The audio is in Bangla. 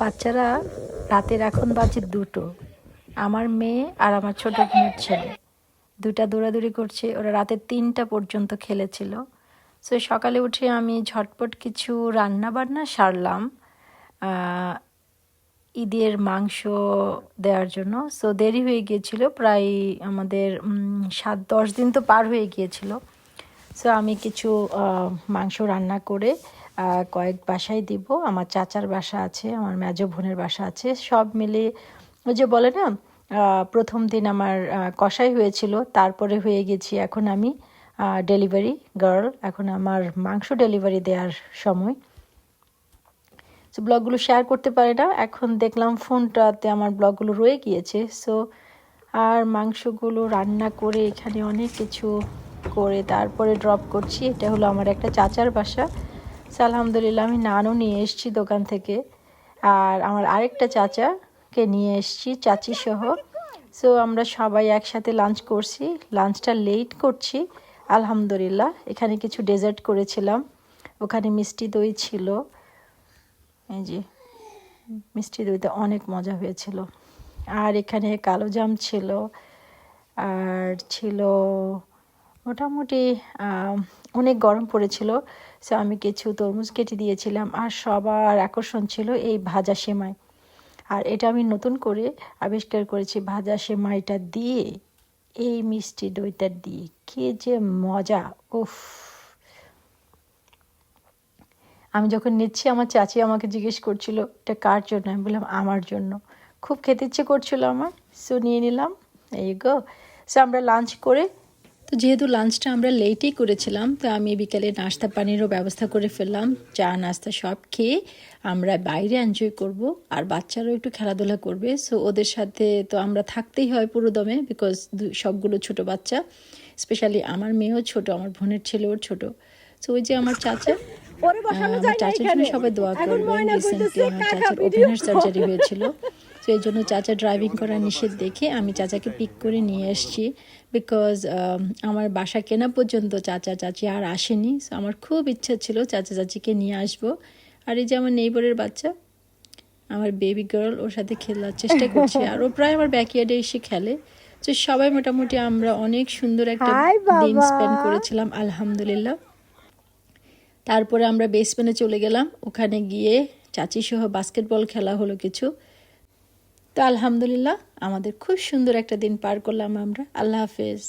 বাচ্চারা রাতের এখন বাজে দুটো। আমার মেয়ে আর আমার ছোট বোনের ছেলে। দুটা দৌড়াদৌড়ি করছে, ওরা রাতের তিনটা পর্যন্ত খেলেছিল। সো সকালে উঠে আমি ঝটপট কিছু রান্না বান্না সারলাম ঈদের মাংস দেওয়ার জন্য। সো দেরি হয়ে গিয়েছিল, প্রায় আমাদের সাত দশ দিন তো পার হয়ে গিয়েছিল। সো আমি কিছু মাংস রান্না করে কয়েক বাসায় দিব। আমার চাচার বাসা আছে, আমার মেজ বোনের বাসা আছে। সব মিলে, ওই যে বলে না প্রথম দিন আমার কষাই হয়েছিল। তারপরে হয়ে গেছি এখন আমি ডেলিভারি গার্ল এখন আমার মাংস ডেলিভারি দেওয়ার সময়। সো ব্লগগুলো শেয়ার করতে পারে না। এখন দেখলাম ফোনটাতে আমার ব্লগগুলো রয়ে গিয়েছে। সো আর মাংসগুলো রান্না করে এখানে অনেক কিছু করে তারপরে ড্রপ করছি। এটা হলো আমার একটা চাচার বাসা। আলহামদুলিল্লাহ আমি নানও নিয়ে এসেছি দোকান থেকে। আর আমার আরেকটা চাচাকে নিয়ে এসেছি চাচি সহ সো আমরা সবাই একসাথে লাঞ্চ করছি। লাঞ্চটা লেট করছি, আলহামদুলিল্লাহ। এখানে কিছু ডেজার্ট করেছিলাম। ওখানে মিষ্টি দই ছিল। এই যে, মিষ্টি দইতে অনেক মজা হয়েছিল। আর এখানে কালো জাম ছিল। আর ছিল মোটামুটি অনেক গরম পড়েছিল। সো আমি কিছু তরমুজ কেটে দিয়েছিলাম আর সবার আকর্ষণ ছিল এই ভাজা সেমাই। আর এটা আমি নতুন করে আবিষ্কার করেছি ভাজা সেমাইটা দিয়ে, এই মিষ্টি দইটা দিয়ে। কে যে মজা, উফ। আমি যখন নিচ্ছি, আমার চাচি আমাকে জিজ্ঞেস করছিল, এটা কার জন্য? আমি বললাম, আমার জন্য। খুব খেতে ইচ্ছে করছিল আমার সো নিয়ে নিলাম। এই গো সো আমরা লাঞ্চ করে তো যেহেতু লাঞ্চটা আমরা লেটেই করেছিলাম তো আমি বিকালে নাস্তা পানিরও ব্যবস্থা করে ফেললাম। চা নাস্তা সব খেয়ে আমরা বাইরে এনজয় করব আর বাচ্চারাও একটু খেলাধুলা করবে। সো ওদের সাথে তো আমরা থাকতেই হয় পুরো দমে বিকজ সবগুলো ছোট বাচ্চা। স্পেশালি আমার মেয়েও ছোট আমার বোনের ছেলেও ছোট। সো ওই যে আমার চাচা ওরে বসানো যায় না চাচার জন্য সবাই দোয়া করবেন রিসেন্টলি আমার চাচার ওপেনার সার্জারি হয়েছিল। তো এই জন্য চাচা ড্রাইভিং করা নিষেধ দেখে আমি চাচাকে পিক করে নিয়ে এসেছি। বিকজ আমার বাসা কেনা পর্যন্ত চাচা চাচি আর আসেনি। So, আমার খুব ইচ্ছা ছিল চাচা চাচিকে নিয়ে আসব। আর এই যে আমার নেইবরের বাচ্চা আমার বেবি গার্ল ওর সাথে খেলার চেষ্টা করছে। আর ও প্রায় আমার ব্যাকইয়ার্ডে এসে খেলে। তো সবাই মোটামুটি আমরা অনেক সুন্দর একটা দিন স্পেন্ড করেছিলাম আলহামদুলিল্লাহ। তারপরে আমরা বেসমেন্টে চলে গেলাম। ওখানে গিয়ে চাচি সহ বাস্কেটবল খেলা হলো কিছু। তো আলহামদুলিল্লাহ আমাদের খুব সুন্দর একটা দিন পার করলাম আমরা। আল্লাহ হাফেজ।